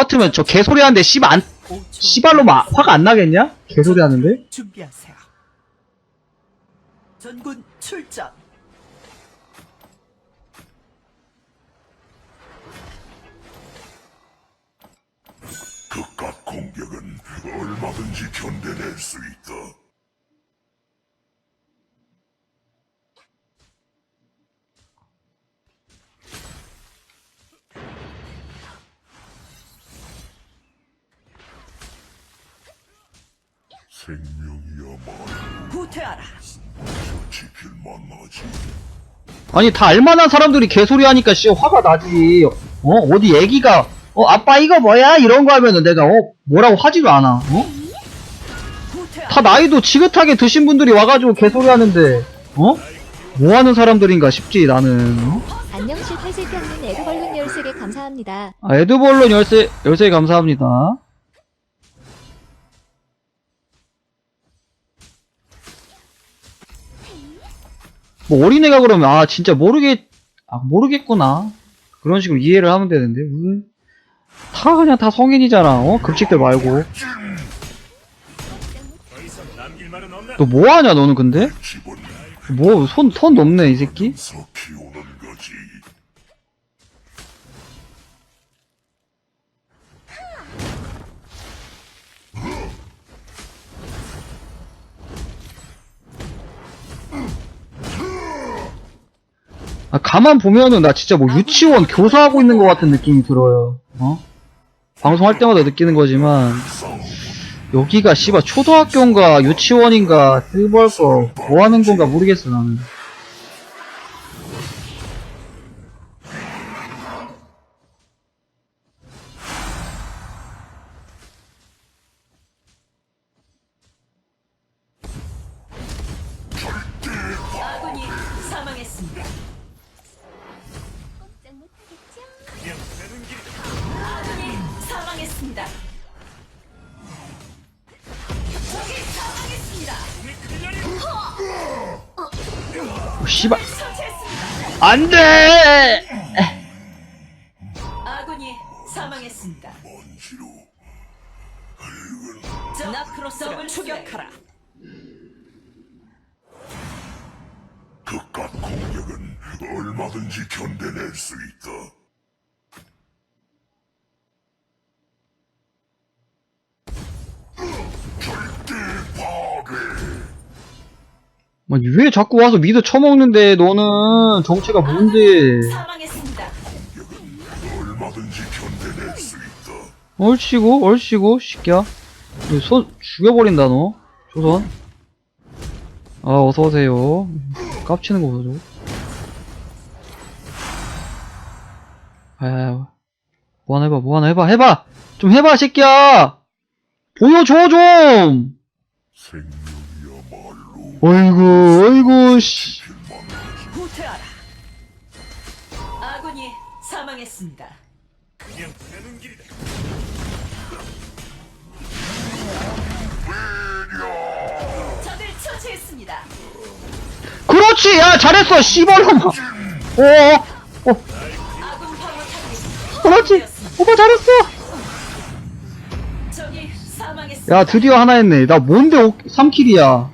같으면 저 개소리 하는데 씨발 안, 5초. 씨발로 막 화가 안 나겠냐? 개소리 하는데? 준비하세요. 전군 출전. 그깟 공격은 얼마든지 견뎌낼 수 있다. 생명이야말로 후퇴하라. 지킬만 하지. 아니 다 알만한 사람들이 개소리 하니까 씨 화가 나지 어 어디 애기가 어 아빠 이거 뭐야 이런 거 하면은 내가 어 뭐라고 하지도 않아 어? 후퇴하라. 다 나이도 지긋하게 드신 분들이 와가지고 개소리 하는데 어? 뭐 하는 사람들인가 싶지 나는 어? 안녕실 탈색형님 에드벌룬 13개 감사합니다. 아, 에드벌룬 열쇠 열쇠 감사합니다 뭐 어린애가 그러면 아 진짜 모르겠 아 모르겠구나. 그런 식으로 이해를 하면 되는데 무슨 다 그냥 다 성인이잖아 어? 급식들 말고. 너 뭐하냐 너는 근데? 뭐 손턴 높네 이 새끼 아 가만 보면은 나 진짜 뭐 유치원 교사하고 있는 것 같은 느낌이 들어요. 어? 방송할 때마다 느끼는 거지만 여기가 씨발 초등학교인가 유치원인가 쓸벌거 뭐 하는 건가 모르겠어 나는 씨발. 안돼 아군이 사망했습니다. 나크로스를 추격하라. 그깟 공격은 얼마든지 견뎌낼 수 있다. 왜 자꾸 와서 미드 쳐먹는데 너는? 정체가 뭔데? 사망했습니다. 얼씨구 얼씨구 시끼야 이손 죽여버린다 너. 조선. 아 어서오세요. 깝치는 거 보죠 아야 뭐 하나 해봐 뭐 하나 해봐 해봐! 좀 해봐 새끼야! 보여줘 좀 어이구 어이구 씨. 후퇴하라. 아군이 사망했습니다. 적을 처치했습니다. 그렇지 야 잘했어 씨발놈아 어어 어, 아군 방어탑이 그렇지 오빠 잘했어 적이 사망했습니다. 야 드디어 하나 했네 나 뭔데 3킬이야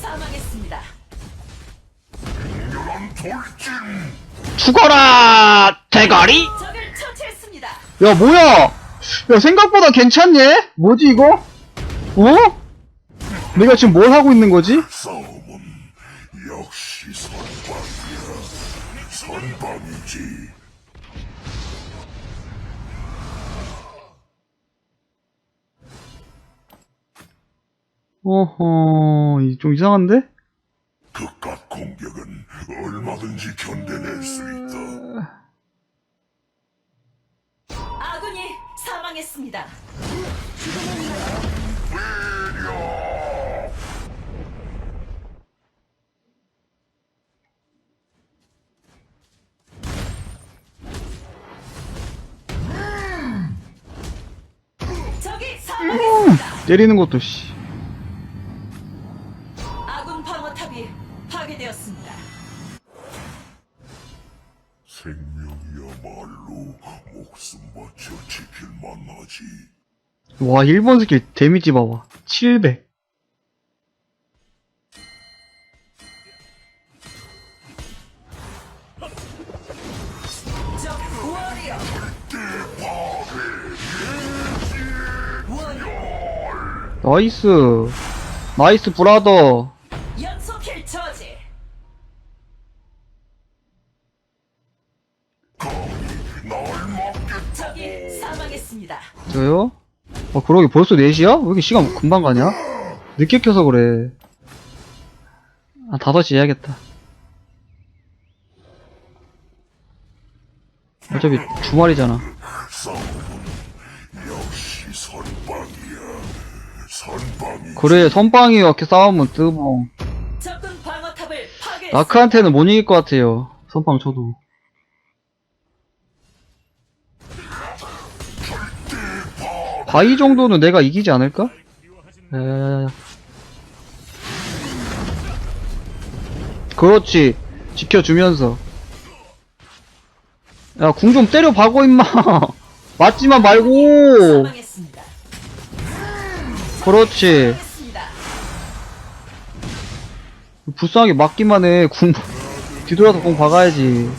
사망했습니다. 죽어라 대가리 적을 처치했습니다. 야 뭐야 야 생각보다 괜찮네 뭐지 이거 어? 내가 지금 뭘 하고 있는 거지? 싸 어허 이- 좀 이상한데? 그깟 공격은 얼마든지 견뎌낼 수 있다. 사망했습니다. 적이 사망했습니다. 때리는 것도 씨. 와 1번 스킬 데미지 봐봐 700적 워리어. 워리어. 나이스 나이스 브라더 그러게 벌써 4시야? 왜 이렇게 시간 금방 가냐? 늦게 켜서 그래 아 5시 해야겠다 어차피 주말이잖아 그래 선빵이 이렇게 싸우면 뜨봉. 나크한테는 못 이길 것 같아요 선빵 쳐도 바위 정도는 내가 이기지 않을까? 야야야야 그렇지. 지켜주면서. 야 궁 좀 때려 박어 임마. 맞지마 말고. 그렇지. 불쌍하게 맞기만 해궁 뒤돌아서 궁 박아야지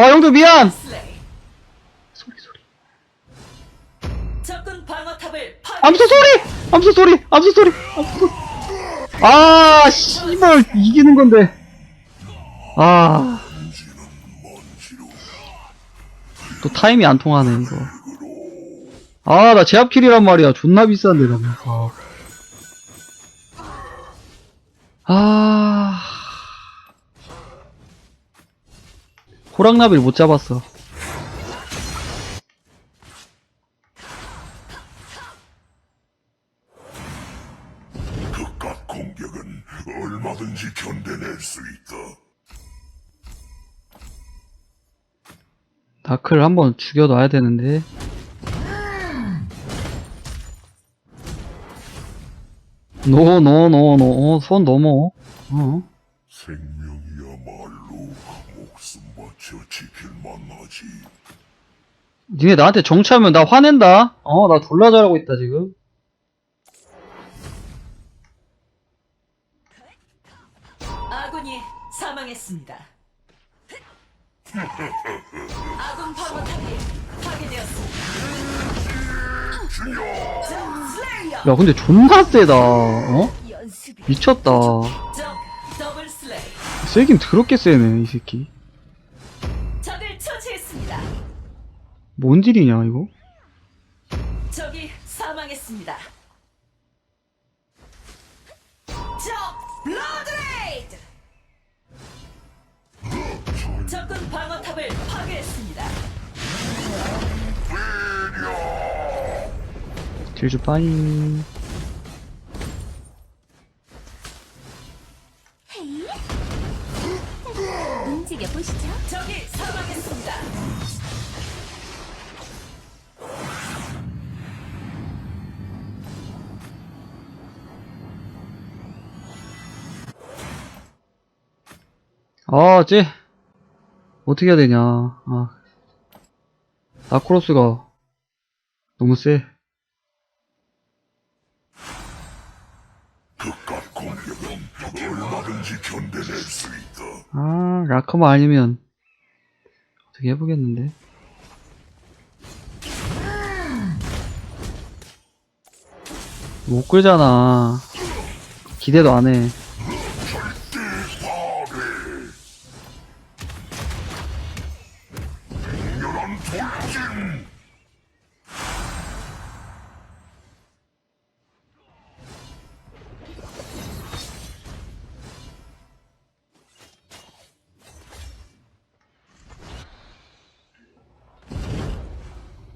적아 형들 미안. 소리 소리 적군 방어탑을 파괴. 암소 소리! 암소 소리! 암소 소리! 암소 소리! 아, 씨발, 이기는 건데. 아. 또 타임이 안 통하네, 이거. 아, 나 제압킬이란 말이야. 존나 비싼데, 나 뭔가. 아. 호랑나비를 못 잡았어. 극각 공격은 얼마든지 견뎌낼 수 있다. 다크를 한번 죽여놔야 되는데. 노, 노, 노, 노, 어, 손 넘어. 어. 지킬 만하지. 니네 나한테 정치하면 나 화낸다. 어, 나 졸라 잘하고 있다, 지금. 아군이 사망했습니다. 아군 방어탑이 파괴되었습니다. 야, 근데 존나 세다. 어? 미쳤다. 세긴 더럽게 세네, 이 새끼. 뭔 딜이냐, 이거? 적이 사망했습니다. 적 블러드레이드. 적군 방어탑을 파괴했습니다. 딜주 빠이. 아, 쟤. 어떻게 해야 되냐. 아. 나크로스가 너무 세. 아, 라커마 아니면 어떻게 해보겠는데? 못 끌잖아. 기대도 안 해.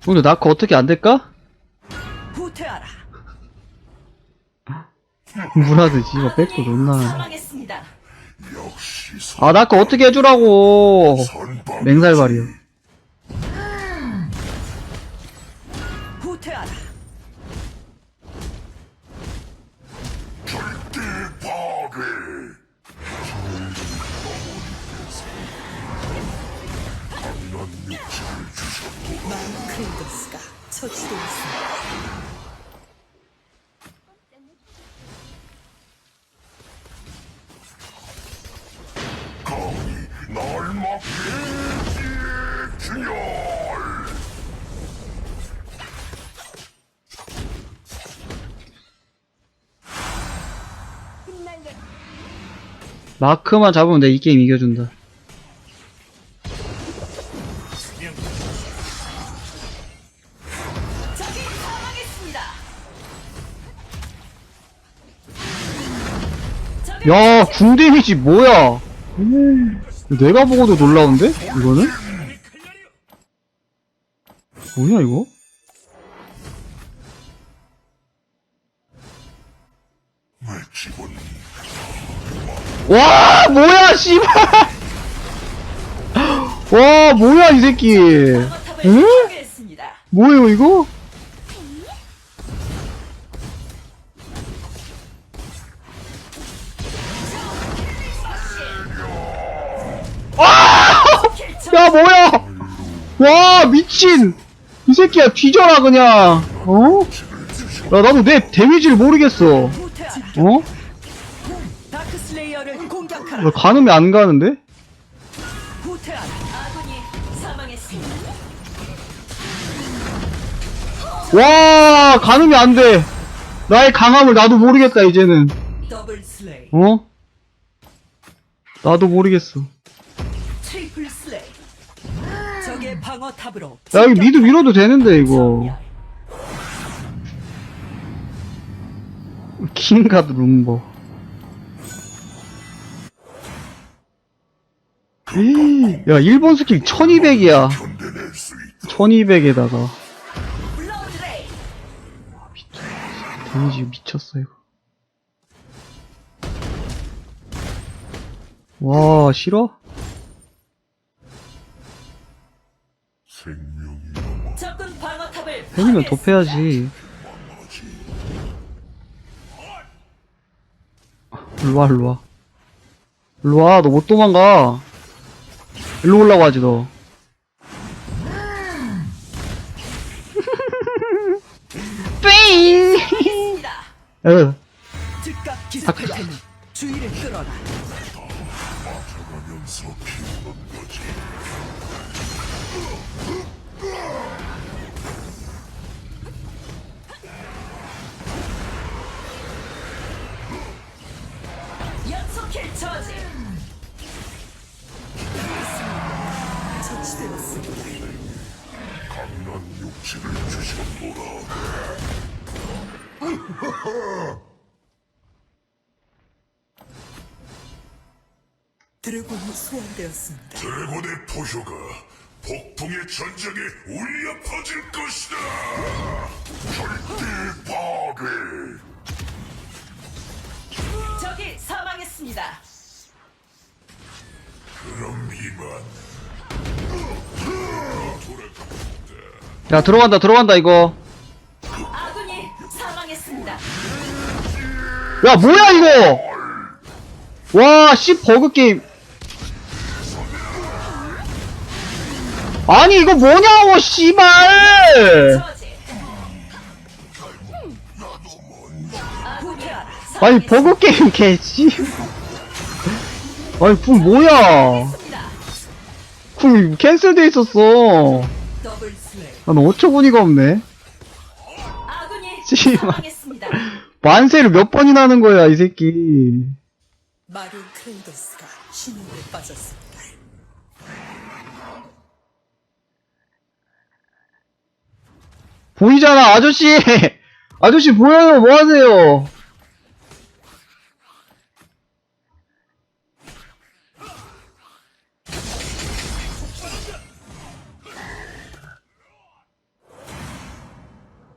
근데 나그 어떻게 안 될까? 후퇴하라. 뭐라든지 이거 백도 존나 사망했습니다. 역시 아 나그 어떻게 해주라고 맹살발이요 마크만 잡으면 내가 이 게임 이겨준다. 야 궁 데미지 뭐야 내가 보고도 놀라운데? 이거는? 뭐냐 이거? 와 뭐야 씨발 와 뭐야 이 새끼 응? 뭐예요 이거? 와 미친 이 새끼야 뒤져라 그냥 어? 야 나도 내 데미지를 모르겠어. 어? 나 가늠이 안 가는데? 와 가늠이 안돼 나의 강함을 나도 모르겠다 이제는. 어? 나도 모르겠어 방어탑으로. 야 여기 미드 밀어도 되는데 이거 킹가드 룸버 야 일본 스킬 1200이야 견뎌낼 수 있다 1200에다가 블러드 레이. 데미지 미쳤어 이거 와 싫어? 파괴했습니다. 덮해야지 일로와 일로와 일로와 너 못 도망가 일로 올라고 하지 너삥 있습니다. 에, 즉각 기습할 테니 주의를 끌어라. 드래곤이 소환되었습니다. 드래곤의 포효가 폭풍의 전장에 울려 퍼질 것이다 절대 파괴 적이 사망했습니다. 그럼 이만 야 들어간다 들어간다 이거 야 뭐야 이거 와씨 버그게임 아니 이거 뭐냐고 씨발. 아니 버그게임 개씨 아니 품 뭐야. 품 캔슬돼 있었어. 난 어처구니가 없네 씨발. 만세를 몇 번이나 하는 거야 이 새끼. 마리오 크레이더스가 신임에 빠졌습니다. 보이잖아 아저씨! 아저씨 보여요 뭐하세요?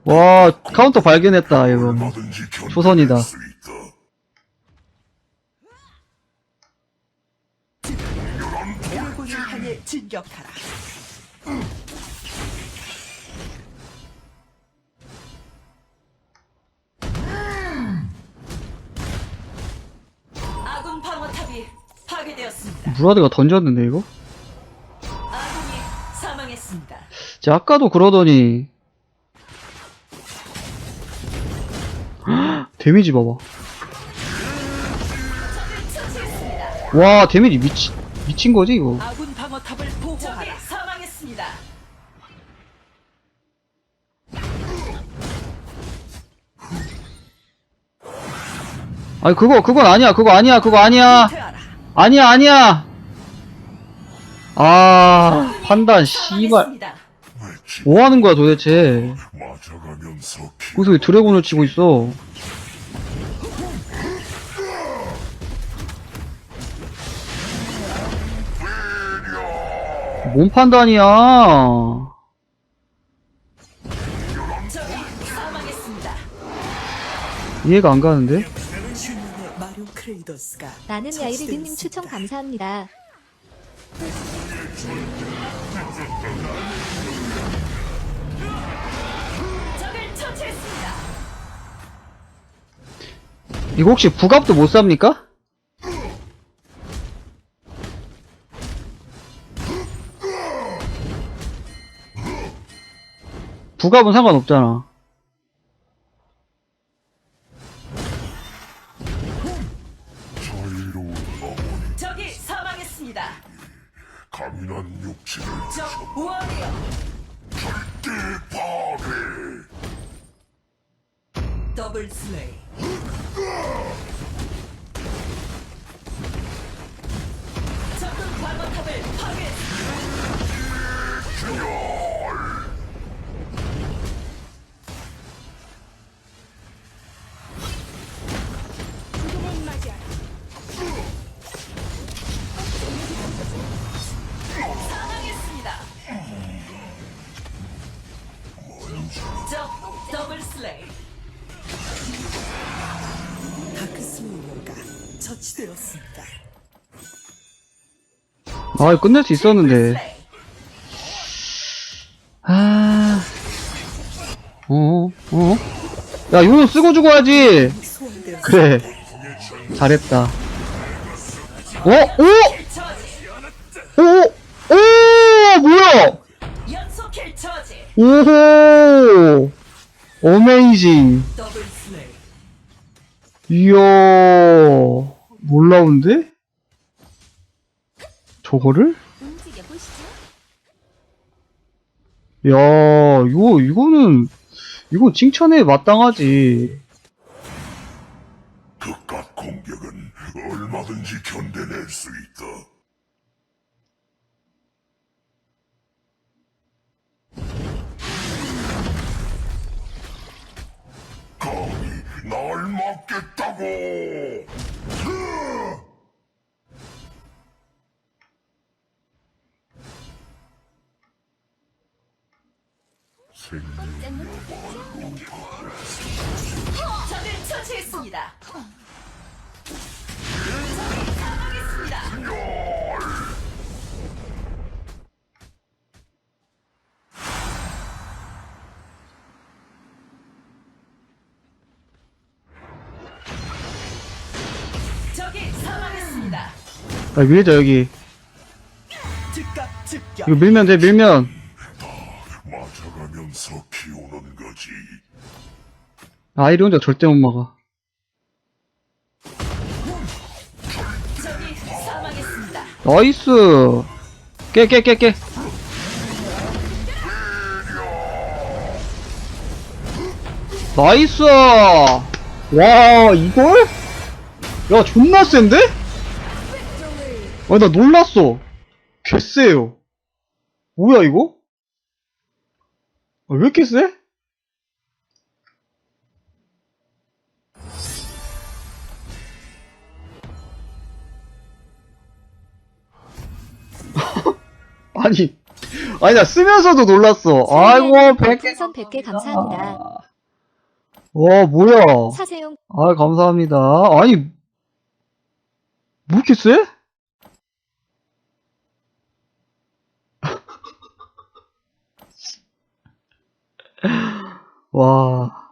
와, 카운터 발견했다, 견뎌낼 초선이다. 진격하라. 아군 방어탑이 파괴되었습니다. 무라드가 던졌는데, 이거? 아군이 사망했습니다. 쟤 아까도 그러더니 데미지 봐봐 와 데미지 미치, 미친 거지 이거 아군 방어탑을 보호하라. 사망했습니다. 아니 그거 그건 아니야 그거 아니야 그거 아니야 퇴하라. 아니야 아니야 아 판단 씨발 사망했습니다. 외치 뭐 하는 거야 도대체 맞아가면서 피 거기서 왜 드래곤을 치고 있어 뭔 판단이야. 이해가 안 가는데 나는 야이르드님 추천 감사합니다. 이거 혹시 부갑도 못 삽니까? 부갑은 상관없잖아. 적이 사망했습니다. 강인한 육체를 적 우월이요. 대파괴 더블 슬레이. 적군 방어탑을 파괴 아, 끝낼 수 있었는데. 아. 어, 어? 야, 이거는 쓰고 죽어야지! 그래. 잘했다. 어? 오! 오! 오! 뭐야! 오호! 어메이징. 이야, 놀라운데? 저거를? 움직여 보시죠. 야, 이거, 이거는, 이거 칭찬에 마땅하지. 극각 공격은 얼마든지 견뎌낼 수 있다. 감히 날 막겠다고! 적을 처치했습니다. 적이 사망했습니다. 적이 사망했습니다. 야, 밀자, 여기. 즉각 즉격. 이거 밀면 돼, 밀면. 맞아가면서 키우는 거지. 아이리 혼자 절대 못 막아. 나이스! 깨, 깨, 깨, 깨. 나이스! 와, 이걸? 야, 존나 센데? 아, 나 놀랐어. 개쎄요. 뭐야, 이거? 아, 왜 이렇게 쎄? 아니, 아니, 나 쓰면서도 놀랐어. 아이고, 100개. 별풍선 100개 감사합니다. 와, 뭐야. 사세용 아, 감사합니다. 아니, 뭐 이렇게 쎄? 와.